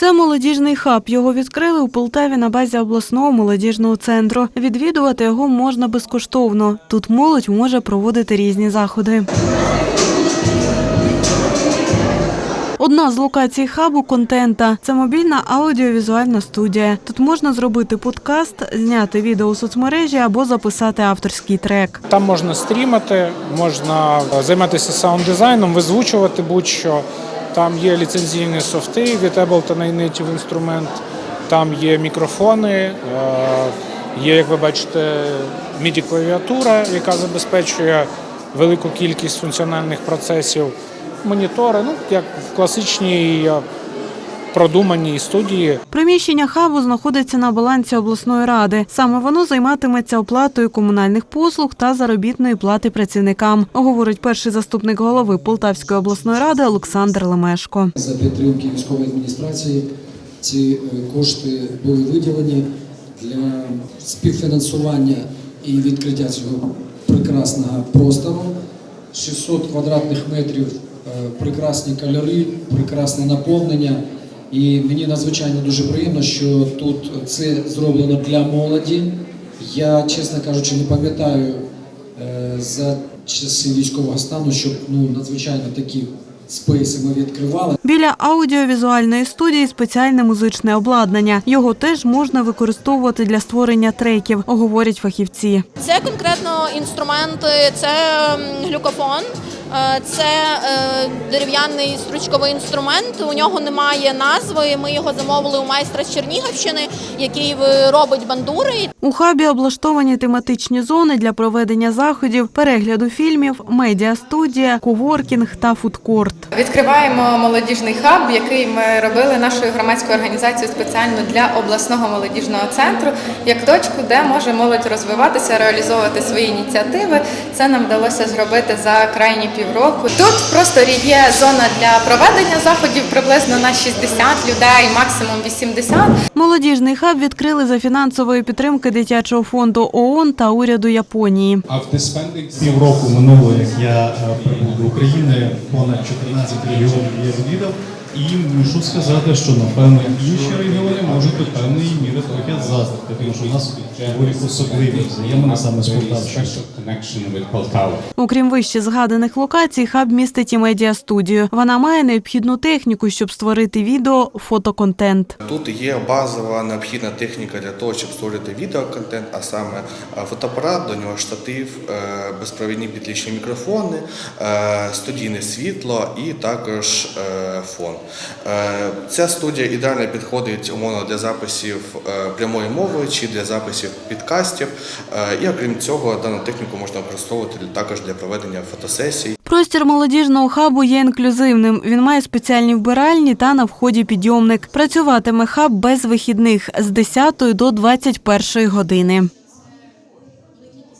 Це молодіжний хаб. Його відкрили у Полтаві на базі обласного молодіжного центру. Відвідувати його можна безкоштовно. Тут молодь може проводити різні заходи. Одна з локацій хабу контента це мобільна аудіовізуальна студія. Тут можна зробити подкаст, зняти відео у соцмережі або записати авторський трек. Там можна стрімати, можна займатися саунд-дизайном, визвучувати будь-що. Там є ліцензійні софти від Ableton Native інструмент, там є мікрофони, е, є, як ви бачите, MIDI-клавіатура, яка забезпечує велику кількість функціональних процесів, монітори, ну, як в класичній продуманій студії. Приміщення хабу знаходиться на балансі обласної ради. Саме воно займатиметься оплатою комунальних послуг та заробітної плати працівникам, говорить перший заступник голови Полтавської обласної ради Олександр Лемешко. За підтримки військової адміністрації ці е, кошти були виділені для співфінансування і відкриття цього прекрасного простору. 600 квадратних метрів, е, прекрасні кольори, прекрасне наповнення. І мені надзвичайно дуже приємно, що тут це зроблено для молоді. Я, чесно кажучи, не пам'ятаю е, за часи військового стану, щоб ну надзвичайно такі спейси ми відкривали. Біля аудіовізуальної студії спеціальне музичне обладнання. Його теж можна використовувати для створення треків, говорять фахівці. Це конкретно інструменти, це глюкофон, е, це е, дерев'яний стручковий інструмент. У нього немає назви. Ми його замовили у майстра з Чернігівщини, який е, робить бандури. У хабі облаштовані тематичні зони для проведення заходів, перегляду фільмів, медіастудія, коворкінг та фудкорт. Відкриваємо молодіжний хаб, який ми робили нашою громадською організацією спеціально для обласного молодіжного центру, як точку, де може молодь розвиватися, реалізовувати свої ініціативи. Це нам вдалося зробити за крайні півроку. Тут в просторі є зона для проведення заходів приблизно на 60 людей, максимум 80. Молодіжний хаб відкрили за фінансової підтримки дитячого фонду ООН та уряду Японії. After spending півроку минуло, як я е, прибув до України, понад 14 регіонів я відвідав. І мушу сказати, що напевно інші регіони можуть до певної міри трохи заздрити, тому що у нас доволі особливі взаємини саме з Poltava. Окрім вище згаданих локацій, хаб містить і медіастудію. Вона має необхідну техніку, щоб створити відео, фотоконтент. Тут є базова необхідна техніка для того, щоб створити відеоконтент, а саме е, фотоапарат, до нього штатив, е, безпровідні підлічні мікрофони, е, студійне світло і також фон. Ця студія ідеально підходить умовно для записів е, прямої мови чи для записів підкастів. Е, І окрім цього, дану техніку можна використовувати також для проведення фотосесій. Простір молодіжного хабу є інклюзивним. Він має спеціальні вбиральні та на вході підйомник. Працюватиме хаб без вихідних з 10 до 21 години.